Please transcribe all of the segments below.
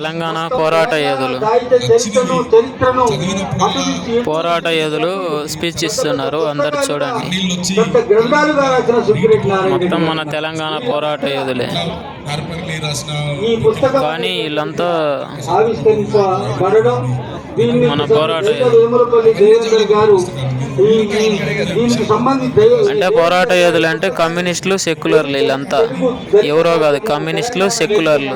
తెలంగాణ పోరాట యోధులు. పోరాట యోధులు స్పీచ్ ఇస్తున్నారు అందరు చూడండి. మొత్తం మన తెలంగాణ పోరాట యోధులే. కానీ వీళ్ళంతా మన పోరాట వేములపల్లి అంటే పోరాట యోధులు అంటే కమ్యూనిస్టులు సెక్యులర్లు వీళ్ళంతా. ఎవరో కాదు కమ్యూనిస్టులు సెక్యులర్లు.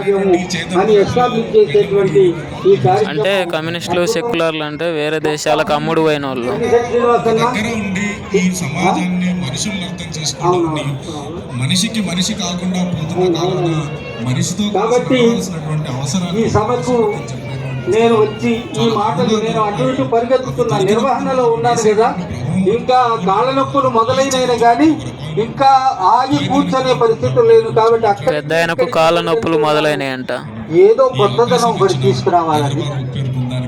అని ఎస్టాబ్లిష్ చేసేటువంటి ఈ కార్యక్రమం. అంటే కమ్యూనిస్టులు సెక్యులర్లు అంటే వేరే దేశాలకు అమ్ముడు పోయిన వాళ్ళు మనిషికి మనిషి కాకుండా పోతున్న కాకుండా మనిషితో అవసరాన్ని ఈ సభకు నేను వచ్చి ఈ మాటలు నేను అటు ఇటు పరిగెత్తుతున్న నిర్వహణలో ఉన్నాను కదా ఇంకా కాళ్ళ నొప్పులు మొదలైనవి కానీ ఇంకా ఆగి కూర్చొనే పరిస్థితి లేదు కాబట్టి పెద్ద ఆయనకు కాళ్ళ నొప్పులు మొదలైనాయంట. ఏదో కొత్తదనం ఒకటి తీసుకురావాలని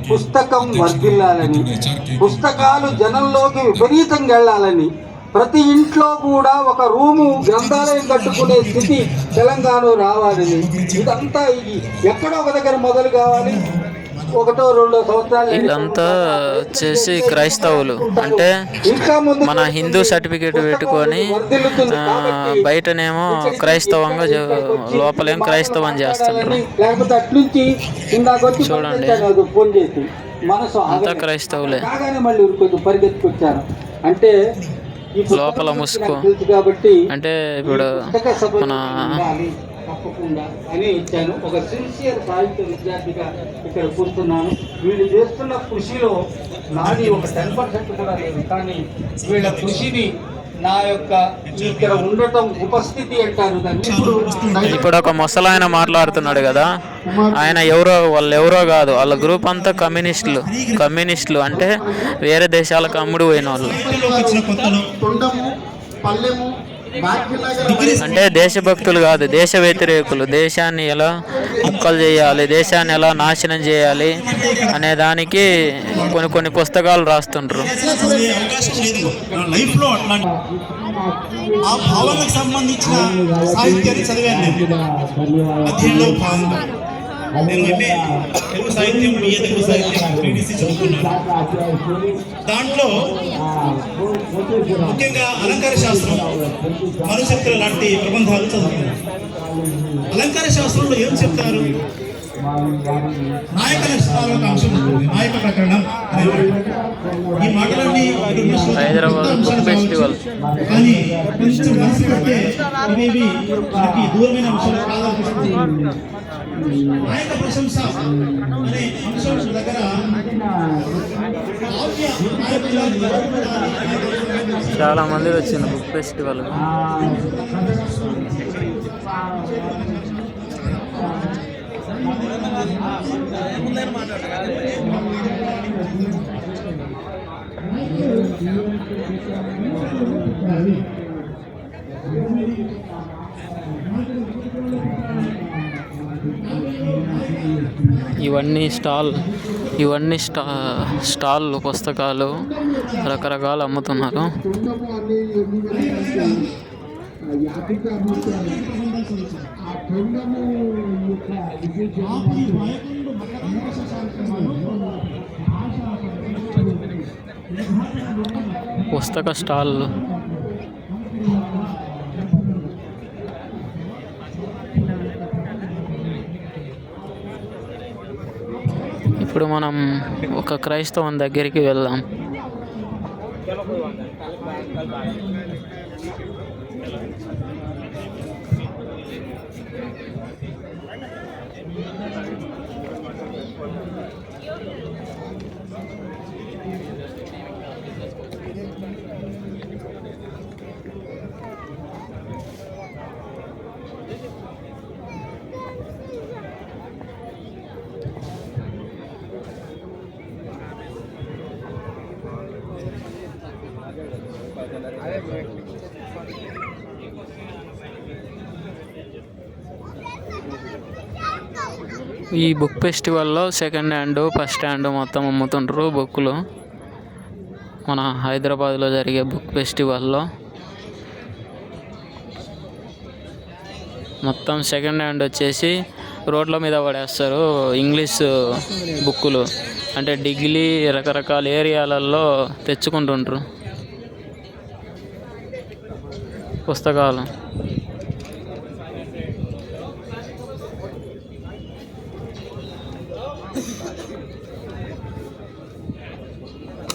పుస్తకం వర్ధిల్లాలని పుస్తకాలు జనంలోకి విపరీతంగా వెళ్ళాలని ప్రతి ఇంట్లో కూడా ఒక రూము గ్రంథాలయం కట్టుకునే స్థితి తెలంగాణ రావాలని ఇదంతా ఇది ఎక్కడో ఒక దగ్గర మొదలు కావాలి. ఒకటో రెండో సంవత్సరాలు వీళ్ళంతా వచ్చేసి క్రైస్తవులు అంటే మన హిందూ సర్టిఫికేట్ పెట్టుకొని బయటనేమో క్రైస్తవంగా లోపలేం క్రైస్తవం చేస్తుంటారు చూడండి. అంతా. క్రైస్తవులే పరిగెత్తుకొచ్చారు అంటే లోపల ముసుగు. అంటే ఇప్పుడు మన తప్పకుండా అని ఇచ్చాను. ఒక సిన్సియర్ సాహిత్య విద్యార్థిగా ఇక్కడ కూర్చున్నాను. వీళ్ళు చేస్తున్న కృషిలో నాది ఒక టెన్ పర్సెంట్ కూడా లేదు. కానీ వీళ్ళ కృషిని నా యొక్క ఇక్కడ ఉండటం ఉపస్థితి అంటారు. దాన్ని ఇప్పుడు ఒక ముసలాయన మాట్లాడుతున్నాడు కదా. ఆయన ఎవరో వాళ్ళు ఎవరో కాదు. వాళ్ళ గ్రూప్ అంతా కమ్యూనిస్టులు. కమ్యూనిస్టులు అంటే వేరే దేశాలకు అమ్ముడు పోయిన వాళ్ళు. తొండము పల్లెము భాగ్యనగర్ అంటే దేశభక్తులు కాదు దేశ వ్యతిరేకులు దేశాన్ని ఎలా ముక్కలు చేయాలి దేశాన్ని ఎలా నాశనం చేయాలి అనే దానికి కొన్ని కొన్ని పుస్తకాలు ఆ భావనకు సంబంధించిన సాహిత్యాన్ని చదివాను నేను. అధ్యయనంలో భాగంగా. నేను ఎంఏ తెలుగు సాహిత్యం బిఏ తెలుగు సాహిత్యం చదువుతున్నాను చదువుకున్నాను దాంట్లో ముఖ్యంగా అలంకార శాస్త్రం మనుశక్తుల లాంటి ప్రబంధాలు చదువుకున్నాను అలంకార శాస్త్రంలో ఏం చెప్తారు? నాయక లక్షణాల ఒక అంశం ఉంటుంది. నాయక ప్రకరణం. ఈ మాటలన్నీ హైదరాబాద్ ఫెస్టివల్. కానీ కొంచెం మనసు పెడితే ఇవేవి మనకి దూరమైన అంశాలు కాదనిపిస్తుంది. నాయక ప్రశంస అనే అంశం దగ్గర చాలా మంది వచ్చింది బుక్ ఫెస్టివల్. ఇవన్నీ స్టాల్ ఇవన్నీ స్టా స్టాల్ పుస్తకాలు రకరకాలు అమ్ముతున్నారు. ఆ పుస్తక స్టాల్. ఇప్పుడు మనం ఒక క్రైస్తవం దగ్గరికి వెళ్దాం. ఈ బుక్ ఫెస్టివల్లో సెకండ్ హ్యాండ్ ఫస్ట్ హ్యాండ్ మొత్తం అమ్ముతుంటారు బుక్కులు. మన హైదరాబాద్లో జరిగే బుక్ ఫెస్టివల్లో మొత్తం సెకండ్ హ్యాండ్ వచ్చేసి రోడ్ల మీద పడేస్తారు ఇంగ్లీష్ బుక్కులు. అంటే డిగ్రీ రకరకాల ఏరియాలలో తెచ్చుకుంటుంటారు పుస్తకాలు.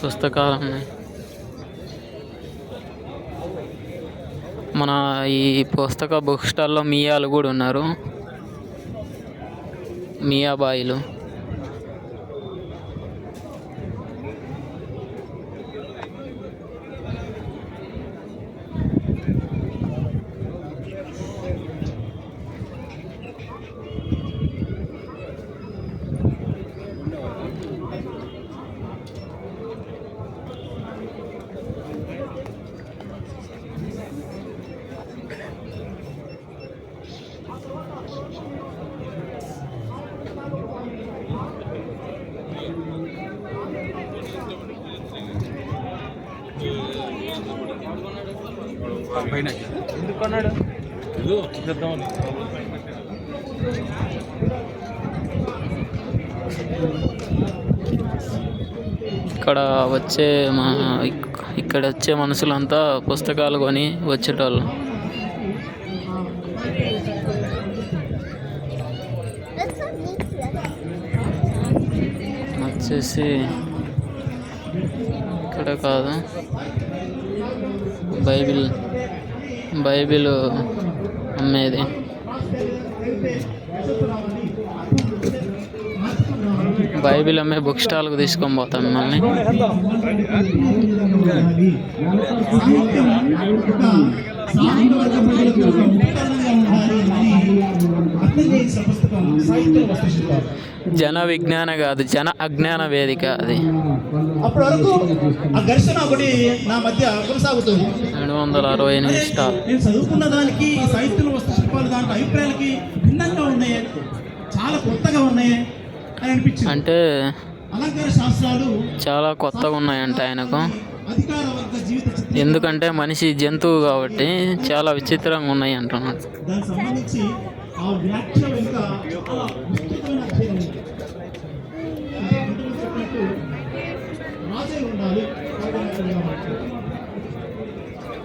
పుస్తకాలు ఉన్నాయి మన ఈ పుస్తక బుక్ స్టాల్లో మియాలు కూడా ఉన్నారు. మియాబాయిలు. ఇక్కడ వచ్చే మా ఇక్కడ వచ్చే మనుషులంతా పుస్తకాలు కొని వచ్చేటోళ్ళు. వచ్చేసి ఇక్కడ కాదు. బైబిల్ బైబిల్ అమ్మేది. బైబిల్ అమ్మే బుక్ స్టాల్కి తీసుకొని పోతాం మిమ్మల్ని. జన విజ్ఞాన కాదు జన అజ్ఞాన వేదిక అది. అప్పటి వరకు ఆ ఘర్షణ ఒకటి నా మధ్య కొనసాగుతుంది. రెండు వందల అరవై ఎనిమిది నేను చదువుకున్న దానికి సాహిత్యం వస్తుశిల్పాలు దాంట్లో అభిప్రాయాలకి భిన్నంగా ఉన్నాయి. చాలా కొత్తగా ఉన్నాయి. అంటే చాలా కొత్తగా ఉన్నాయంట ఆయనకు. ఎందుకంటే మనిషి జంతువు కాబట్టి చాలా విచిత్రంగా ఉన్నాయి అంటున్నాడు.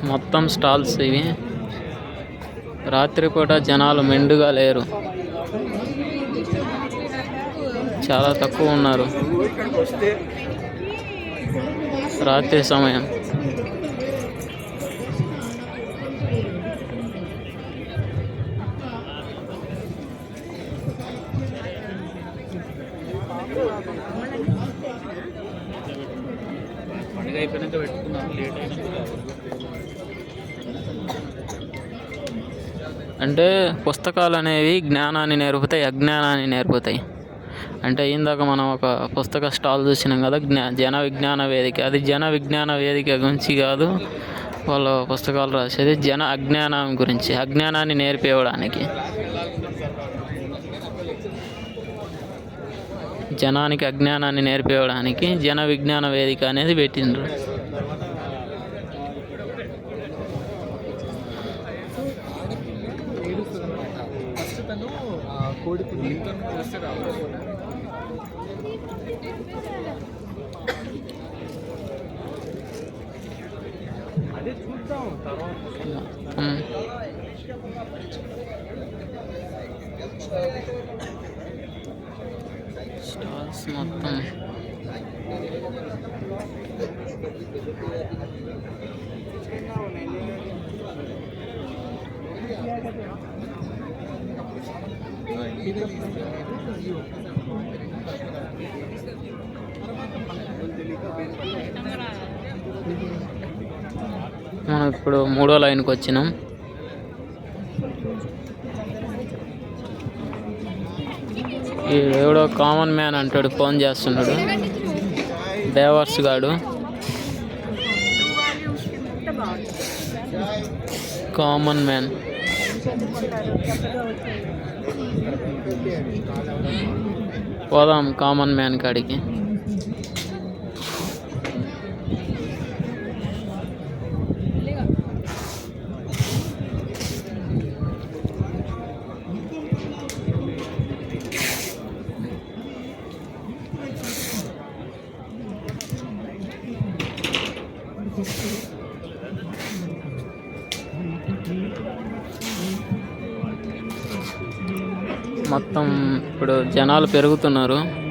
మొత్తం స్టాల్స్ ఇవి. రాత్రిపూట జనాలు మెండుగా లేరు. చాలా తక్కువ ఉన్నారు. రాత్రి సమయం. అంటే పుస్తకాలు అనేవి జ్ఞానాన్ని నేర్పుతాయి అజ్ఞానాన్ని నేర్పుతాయి. అంటే ఇందాక మనం ఒక పుస్తక స్టాల్ చూసినాం కదా జ్ఞా జన విజ్ఞాన వేదిక. అది జన విజ్ఞాన వేదిక గురించి కాదు వాళ్ళు పుస్తకాలు రాసేది జన అజ్ఞానం గురించి అజ్ఞానాన్ని నేర్పివ్వడానికి జనానికి అజ్ఞానాన్ని నేర్పివ్వడానికి జన విజ్ఞాన వేదిక అనేది పెట్టిండ్రు. ఉమ్. స్టాల్స్ మొత్తం మనం ఇప్పుడు మూడో లైన్కి వచ్చినాం. ఈ ఎవడో కామన్ మ్యాన్ అంటాడు ఫోన్ చేస్తున్నాడు. దేవర్స్ గాడు. Common man. పోదాం కామన్ మ్యాన్ కాడికి. మొత్తం ఇప్పుడు జనాలు పెరుగుతున్నారు.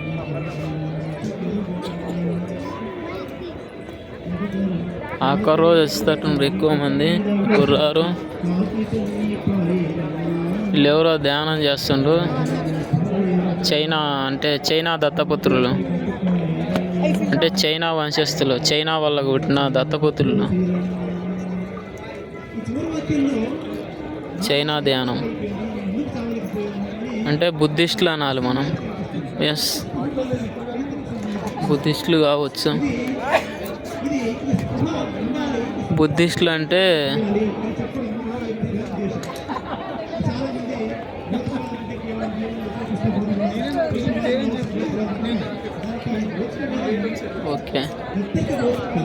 ఆఖరి రోజు వచ్చేటట్టు ఎక్కువ మంది గుర్రారు రారు వీళ్ళు ఎవరో ధ్యానం చేస్తుండ్రు. చైనా అంటే చైనా దత్తపుత్రులు. అంటే చైనా వంశస్థులు. చైనా వల్ల పుట్టిన దత్తపుత్రులు. చైనా ధ్యానం. అంటే బుద్ధిస్టులు అనాలి మనం. ఎస్ బుద్ధిస్టులు కావచ్చు. బుద్ధిస్టులు అంటే ఓకే.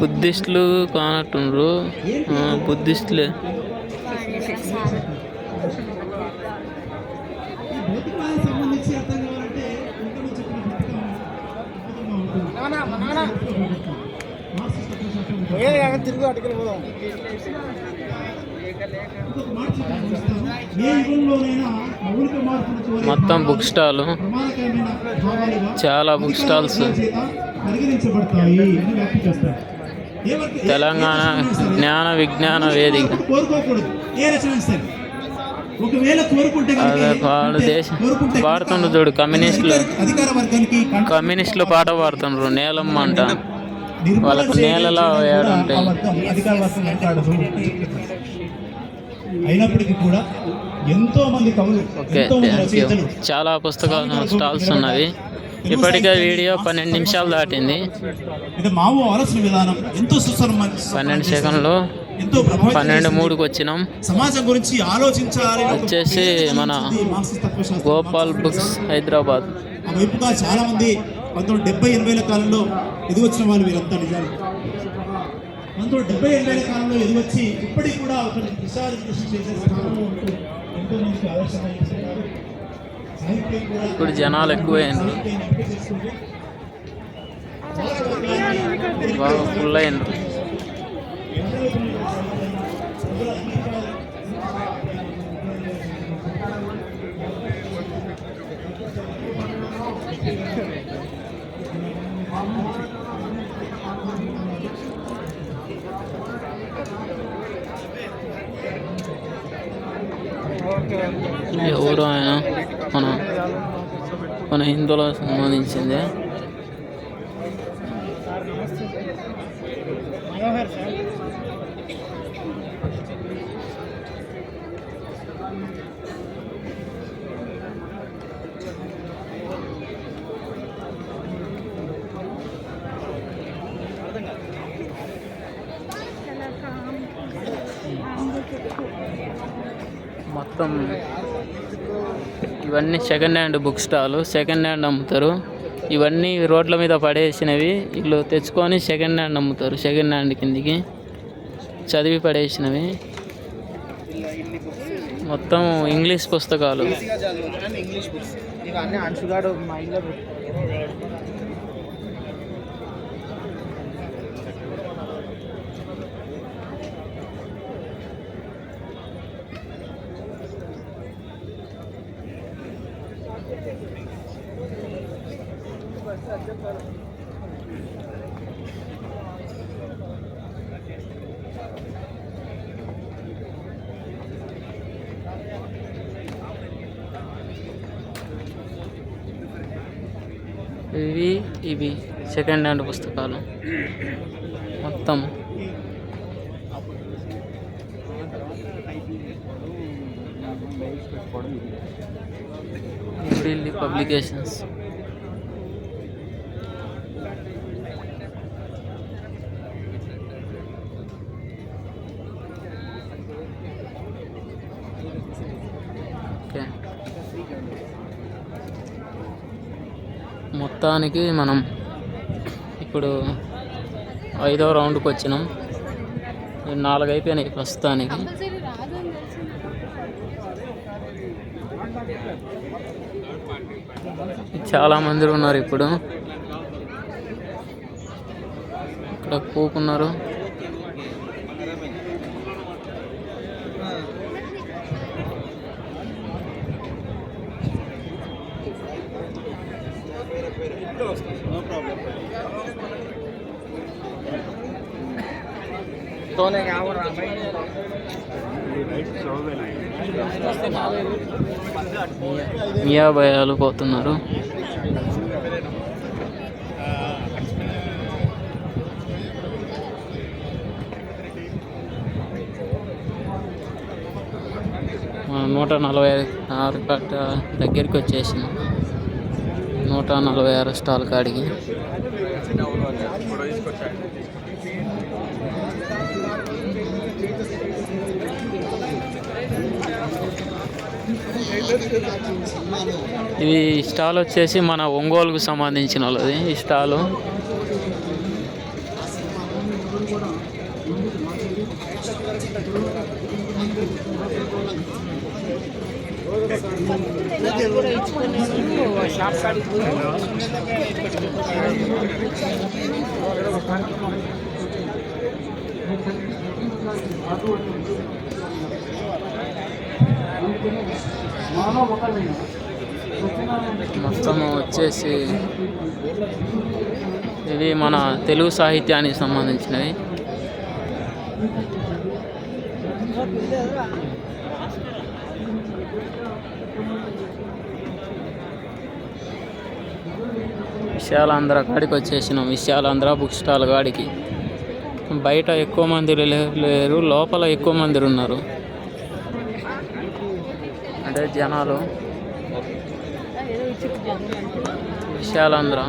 బుద్ధిస్టులు కానట్టుండ్రు. బుద్ధిస్టులే. మార్పును కోరే మొత్తం బుక్ స్టాల్ చాలా బుక్ స్టాల్స్ తెలంగాణ జ్ఞాన విజ్ఞాన వేదిక. పాడుతుండ్రు చూడు కమ్యూనిస్టులు. కమ్యూనిస్టులు పాట పాడుతుండ్రు నేలమ్మ అంట. వాళ్ళకు నేలలో కూడా ఏడు ఆ ఉంటాయి. వర్గం అధికార వర్గం వెంటాడదు అయినప్పటికీ కూడా ఎంతో మంది కవులు ఓకే చాలా పుస్తకాలు స్టాల్స్ ఉన్నవి. ఇప్పటికే వీడియో పన్నెండు నిమిషాలు దాటింది. ఇది మావో ఆలోచన విధానం ఎంతో సుసంమ పన్నెండు సెకండ్లు. ఎంతో పన్నెండు. మూడుకి వచ్చినాం సమాజం గురించి ఆలోచించాలి వచ్చేసి మన. గోపాల్ బుక్స్ హైదరాబాద్ ఆ వైపుగా చాలా మంది పంతొమ్మిది డెబ్బై ఎనభైల కాలంలో ఎదిగొచ్చిన వాళ్ళు వీరంతా నిజాలు పంతొమ్మిది డెబ్బై ఎనభైల కాలంలో ఎదిగొచ్చి ఇప్పటికి కూడా ఒక దిశానిర్దేశం చేసే స్థానంలో ఉంటూ ఎంతో మందికి ఆదర్శంగా నిలుస్తున్నారు. సాహిత్యం కూడా ఇప్పుడు జనాలు ఎక్కువైండ్రు బాగా ఫుల్ అయినరు ఎవరు ఆయన? మన మన హిందువులకు సంబంధించిందే. మొత్తం ఇవన్నీ second hand book stall second hand అమ్ముతారు. ఇవన్నీ రోడ్ల మీద పడేసినవి వీళ్ళు తెచ్చుకొని సెకండ్ హ్యాండ్ అమ్ముతారు సెకండ్ హ్యాండ్ కిందికి. చదివి పడేసినవి. మొత్తం ఇంగ్లీష్ పుస్తకాలు ఇంగ్లీష్ బుక్స్ ఇవన్నీ అంశుగాడు మా ఇంట్లో పెట్టు. ఇవి ఇవి సెకండ్ హ్యాండ్ పుస్తకాలు. మొత్తం. ఢిల్లీ పబ్లికేషన్స్ ఓకే మొత్తానికి మనం ఇప్పుడు ఐదో రౌండ్కి వచ్చినాం. నాలుగు అయిపోయినాయి ప్రస్తుతానికి. చాలా మంది ఉన్నారు ఇప్పుడు. ఇక్కడ కూకున్నారు. మియా పోతున్నారు. నూట నలభై ఆరు కట్ట దగ్గరికి వచ్చేసిన. నూట నలభై ఆరు స్టాల్ కాడికి. ఇది స్టాల్ వచ్చేసి మన ఒంగోలుకు సంబంధించిన వాళ్ళది ఈ స్టాలు. మొత్తం వచ్చేసి ఇవి మన తెలుగు సాహిత్యానికి సంబంధించినవి. విశాలాంధ్ర కాడికి వచ్చేసినాం. విశాలాంధ్ర బుక్ స్టాల్ కాడికి. బయట ఎక్కువ మంది లేరు లోపల ఎక్కువ మంది ఉన్నారు. అంటే జనాలు. విశాలాంధ్ర.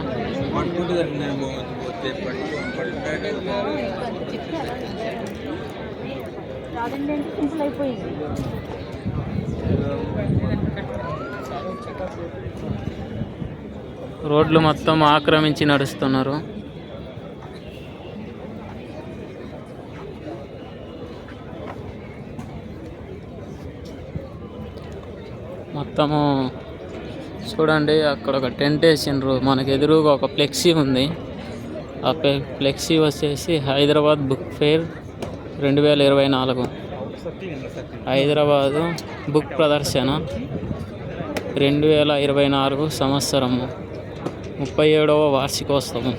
రోడ్లు మొత్తం ఆక్రమించి నడుస్తున్నారు. మొత్తము చూడండి అక్కడ ఒక టెంట్ వేసిండ్రు. మనకు ఎదురుగా ఒక ఫ్లెక్సీ ఉంది. ఆ ఫ్లెక్సీ వచ్చేసి హైదరాబాద్ బుక్ ఫెయిర్ రెండు వేల ఇరవై నాలుగు. హైదరాబాదు బుక్ ప్రదర్శన రెండు వేల ఇరవై నాలుగు సంవత్సరము. ముప్పై ఏడవ వార్షికోత్సవం.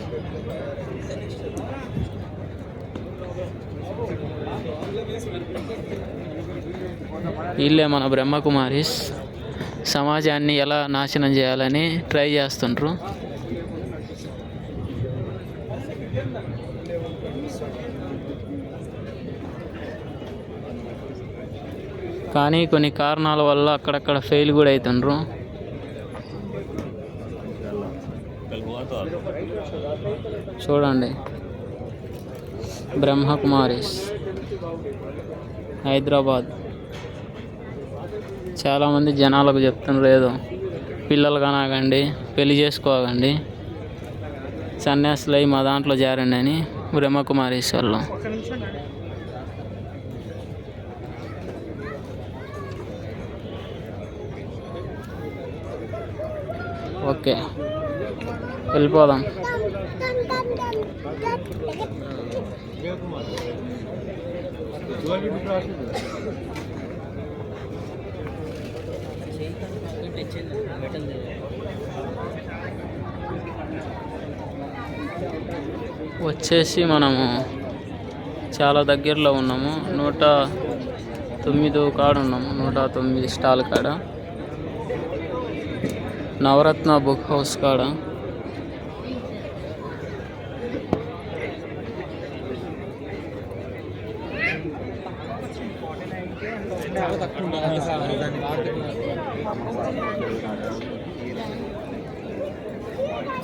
వీళ్ళే మన బ్రహ్మకుమారిస్. సమాజాన్ని ఎలా నాశనం చేయాలని ట్రై చేస్తుండ్రు. కానీ కొన్ని కారణాల వల్ల అక్కడక్కడ ఫెయిల్ కూడా అవుతుండ్రు చూడండి. బ్రహ్మకుమారిస్ హైదరాబాద్. చాలామంది జనాలకు చెప్తున్నారు లేదు. పిల్లలు కనాగండి పెళ్ళి చేసుకోకండి. సన్యాసులు అయి మా దాంట్లో చేరండి అని బ్రహ్మకుమారీస్ వాళ్ళు ఓకే. వెళ్ళిపోదాం. వచ్చేసి మనము చాలా దగ్గరలో ఉన్నాము. నూట తొమ్మిదో కాడ ఉన్నాము. నూట తొమ్మిది స్టాల్ కాడ. నవరత్న బుక్ హౌస్ కాడ.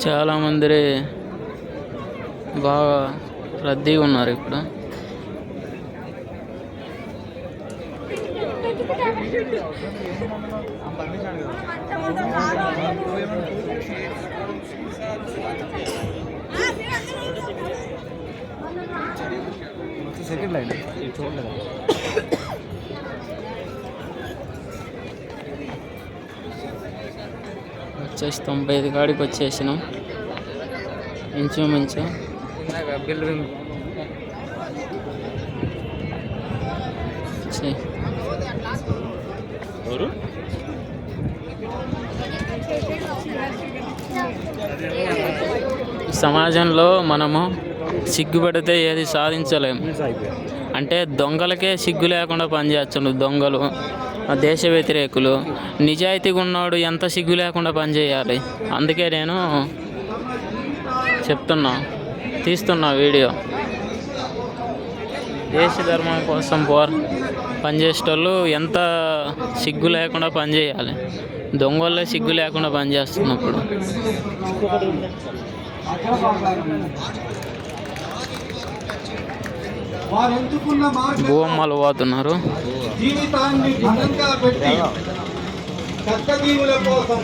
చాలామంది బాగా రద్దీగా ఉన్నారు ఇప్పుడు సెకండ్ లైన్. చూడలేదు వచ్చేసి తొంభై ఐదు కాడికి వచ్చేసినాం. ఇంచుమించు. బిల్ ఛీ. సమాజంలో మనము సిగ్గుపడితే ఏది సాధించలేము అంటే దొంగలకే సిగ్గు లేకుండా పనిచేస్తుండ్రు దొంగలు. దేశ వ్యతిరేకులు. నిజాయితీగా ఉన్నాడు ఎంత సిగ్గు లేకుండా పనిచేయాలి అందుకే నేను చెప్తున్నా తీస్తున్నా వీడియో. దేశ ధర్మం కోసం పోర్ పనిచేసేటోళ్ళు ఎంత సిగ్గు లేకుండా పనిచేయాలి దొంగల్లో సిగ్గు లేకుండా పనిచేస్తున్నప్పుడు భూమ్మలు పోతున్నారు జీవితాన్ని పెట్టి కష్టజీవుల కోసం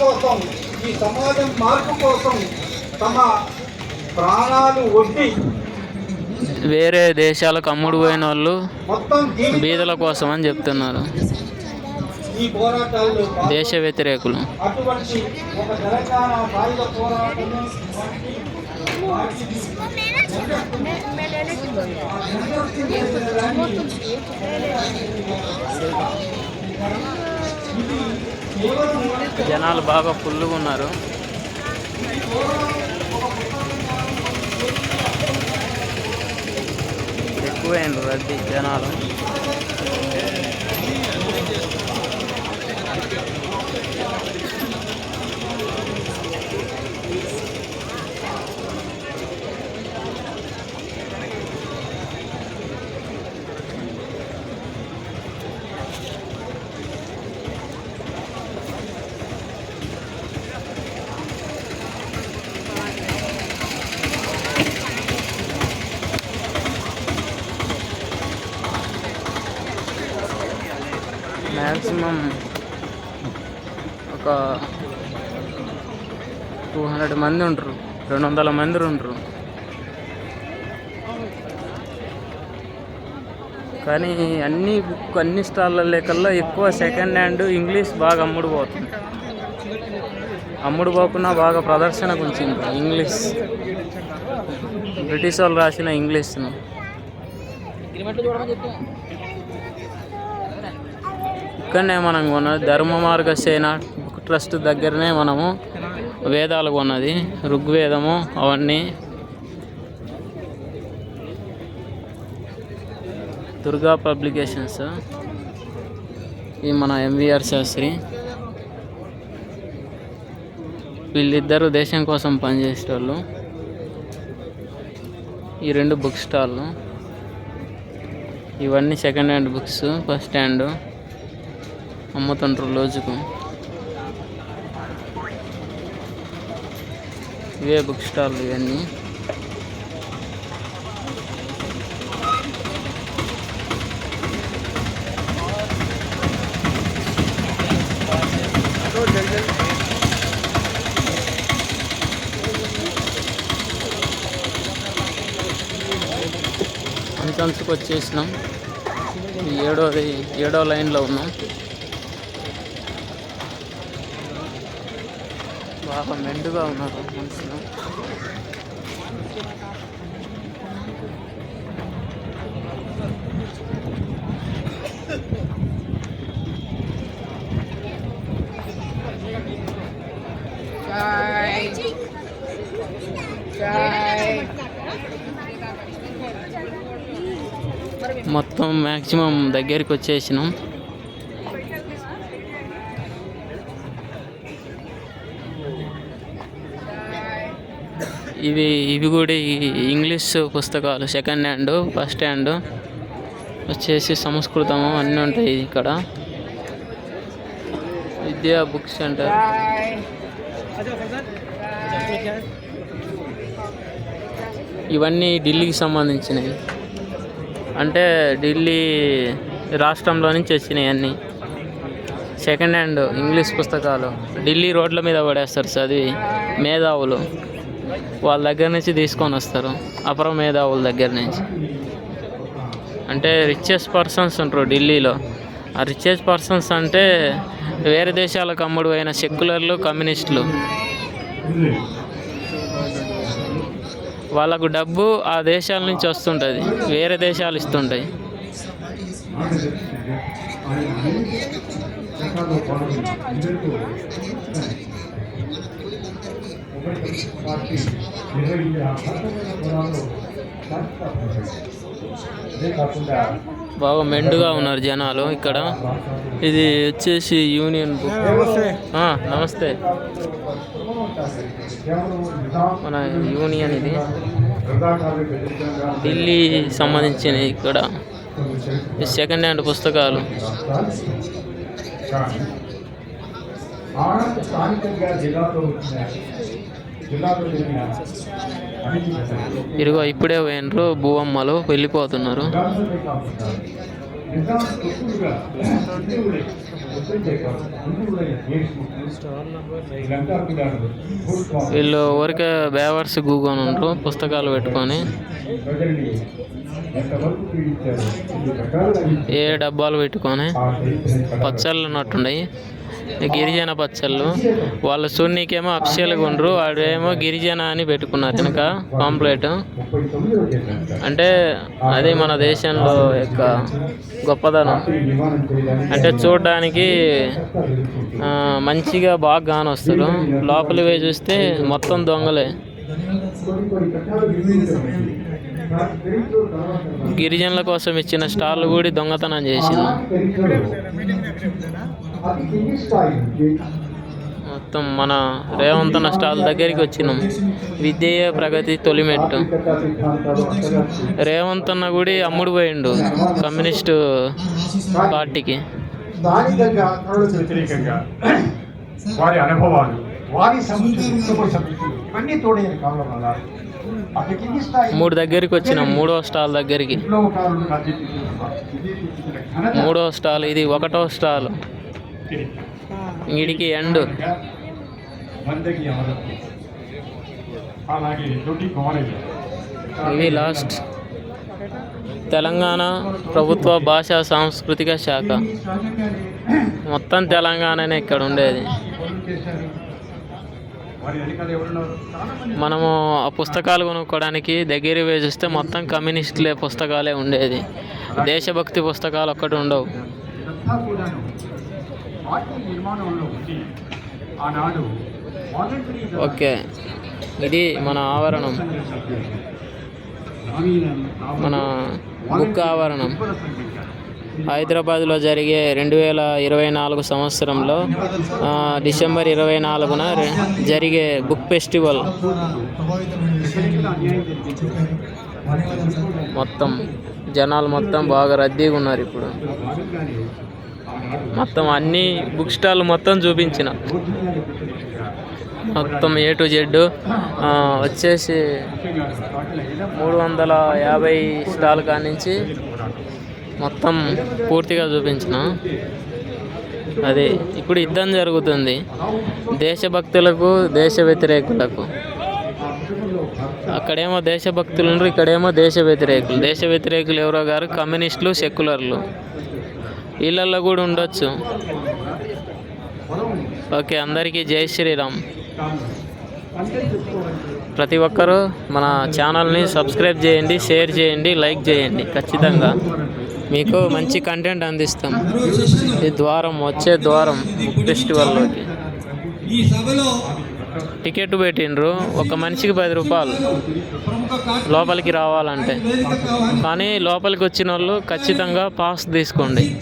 కోసం ఈ సమాజం మార్పు కోసం తమ ప్రాణాలు ఒడ్డి వేరే దేశాలకు అమ్ముడు పోయిన వాళ్ళు బీదల కోసం అని చెప్తున్నారు. దేశ వ్యతిరేకులు అటువంటి ఒక తెలంగాణ పోరాటం జనాలు బాగా ఫుల్గా ఉన్నారు. ఎక్కువైంది రద్దీ జనాలు మ్యాక్సిమం ఒక టూ హండ్రెడ్ మంది ఉంటారు రెండు వందల మంది ఉంటారు కానీ అన్ని బుక్ అన్ని స్టాళ్ళ లేకల్లా ఎక్కువ సెకండ్ హ్యాండ్ ఇంగ్లీష్ బాగా అమ్ముడు పోతుంది. అమ్ముడు పోకుండా బాగా ప్రదర్శన ఉంచింది ఇంగ్లీష్. బ్రిటిష్ వాళ్ళు రాసిన ఇంగ్లీష్ను. ఇక్కడనే మనం కొన్నది ధర్మ మార్గ సేన ట్రస్ట్ దగ్గరనే మనము వేదాలు కొన్నది ఋగ్వేదము అవన్నీ. దుర్గా పబ్లికేషన్స్. ఈ మన ఎంవిఆర్ శాస్త్రి. వీళ్ళిద్దరూ దేశం కోసం పనిచేసేటోళ్ళు. ఈ రెండు బుక్ స్టాళ్ళు ఇవన్నీ second hand books first hand. అమ్ముతుంటారు రోజుకు. ఇవే బుక్ స్టాల్ ఇవన్నీ. అంచంచుకు వచ్చేసినాం. ఏడో ఏడో లైన్లో ఉన్నాం. బాగా మెండుగా ఉన్నారు మనుషులు మొత్తం మ్యాక్సిమం దగ్గరికి వచ్చేసినాం. ఇవి ఇవి కూడా ఇంగ్లీష్ పుస్తకాలు సెకండ్ హ్యాండ్ ఫస్ట్ హ్యాండ్ వచ్చేసి సంస్కృతము అన్నీ ఉంటాయి ఇక్కడ. విద్యా బుక్ సెంటర్ ఇవన్నీ ఢిల్లీకి సంబంధించినవి. అంటే ఢిల్లీ రాష్ట్రంలో నుంచి వచ్చినాయి అన్నీ. సెకండ్ హ్యాండ్ ఇంగ్లీష్ పుస్తకాలు. ఢిల్లీ రోడ్ల మీద పడేస్తారు చదివి మేధావులు. వాళ్ళ దగ్గర నుంచి తీసుకొని వస్తారు. అపర మేధావుల దగ్గర నుంచి. అంటే రిచెస్ట్ పర్సన్స్ ఉంటారు ఢిల్లీలో. ఆ రిచెస్ట్ పర్సన్స్ అంటే వేరే దేశాలకు అమ్ముడు అయిన సెక్యులర్లు కమ్యూనిస్టులు. వాళ్ళకు డబ్బు ఆ దేశాల నుంచి వస్తుంటుంది. వేరే దేశాలు ఇస్తుంటాయి. పార్టీ నిర్వహించిన బాగా మెండుగా ఉన్నారు జనాలు ఇక్కడ. ఇది వచ్చేసి యూనియన్ బుక్. నమస్తే. మన యూనియన్ ఇది. ఢిల్లీ సంబంధించిన ఇక్కడ సెకండ్ హ్యాండ్ పుస్తకాలు. స్థానికంగా జిల్లాలో ఇదిగో ఇప్పుడే పోయినరు భూవమ్మలు వెళ్ళిపోతున్నారు. వీళ్ళు ఊరికే బేవర్స్ గూకొని ఉంటారు పుస్తకాలు పెట్టుకొని. ఏ డబ్బాలు పెట్టుకొని పచ్చళ్ళు ఉన్నట్టున్నాయి గిరిజన పచ్చళ్ళు వాళ్ళ సున్నీకేమో అఫిషియల్గా ఉండరు వాడేమో గిరిజన అని పెట్టుకున్నారు కనుక పాంప్లెట్. అంటే అది మన దేశంలో యొక్క గొప్పదనం. అంటే చూడడానికి మంచిగా బాగా కానొస్తారు లోపలి పోయి చూస్తే మొత్తం దొంగలే. గిరిజనుల కోసం ఇచ్చిన స్టార్లు కూడా దొంగతనం చేసింది. మొత్తం మన రేవంతన స్టాల్ దగ్గరికి వచ్చినాం. విద్యయే ప్రగతి తొలిమెట్టు అంతగా రేవంతన్న గుడి అమ్ముడు పోయిండు కమ్యూనిస్టు పార్టీకి. వారి అనుభవాలు వారి ఇవన్నీ తోడైన కావడం వల్ల మూడు దగ్గరికి వచ్చినాం మూడో స్టాల్ దగ్గరికి. విప్లవకారులు రాజ్యం చేసిన ఘనత. మూడో స్టాల్ ఇది ఒకటో స్టాల్. వీడికి ఎండ్ ఇవి లాస్ట్ తెలంగాణ ప్రభుత్వ భాషా సాంస్కృతిక శాఖ మొత్తం తెలంగాణనే ఇక్కడ ఉండేది మనము ఆ పుస్తకాలు కొనుక్కోవడానికి దగ్గర పోయి చూస్తే మొత్తం కమ్యూనిస్టులే పుస్తకాలే ఉండేది దేశభక్తి పుస్తకాలు ఒక్కటి ఉండవు పార్టీ నిర్మాణంలో ఉండి ఆనాడు ఓకే. ఇది మన ఆవరణం. మన బుక్ ఆవరణం. హైదరాబాద్లో జరిగే రెండు వేల ఇరవై నాలుగు సంవత్సరంలో ఆ, డిసెంబర్ ఇరవై నాలుగున జరిగే బుక్ ఫెస్టివల్ మొత్తం. జనాలు మొత్తం బాగా రద్దీగా ఉన్నారు ఇప్పుడు. మొత్తం అన్ని బుక్ స్టాల్ మొత్తం చూపించిన. మొత్తం ఏ టు జెడ్ వచ్చేసి మూడు వందల యాభై స్టాల్ కానించి మొత్తం పూర్తిగా చూపించిన. అదే ఇప్పుడు యుద్ధం జరుగుతుంది. దేశభక్తులకు దేశ వ్యతిరేకులకు. అక్కడేమో దేశభక్తులు ఉన్నారు ఇక్కడేమో దేశ వ్యతిరేకులు. దేశ వ్యతిరేకులు ఎవరో గారు కమ్యూనిస్టులు సెక్యులర్లు. ఇళ్ళల్లో కూడా ఉండొచ్చు. ఓకే అందరికీ జై శ్రీరామ్. ప్రతి ఒక్కరూ మన ఛానల్ని సబ్స్క్రైబ్ చేయండి షేర్ చేయండి లైక్ చేయండి ఖచ్చితంగా. మీకు మంచి కంటెంట్ అందిస్తాం. ఈ ద్వారం వచ్చే ద్వారం బుక్ ఫెస్టివల్లోకి. ఈ సభలో టికెట్ పెట్టిండ్రు. ఒక మనిషికి పది రూపాయలు లోపలికి రావాలంటే. కానీ లోపలికి వచ్చిన వాళ్ళు ఖచ్చితంగా పాస్ తీసుకోండి.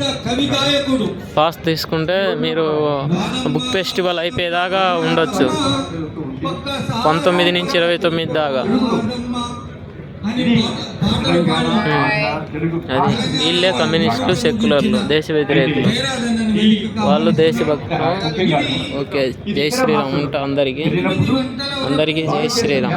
పాస్ తీసుకుంటే మీరు బుక్ ఫెస్టివల్ అయిపోయేదాకా ఉండొచ్చు. పంతొమ్మిది నుంచి ఇరవై తొమ్మిది దాకా. వీళ్ళే కమ్యూనిస్టులు సెక్యులర్లు దేశ వ్యతిరేకులు వాళ్ళు దేశభక్తులు. ఓకే జై శ్రీరామ్ ఉంటా అందరికీ. అందరికీ జై శ్రీరామ్.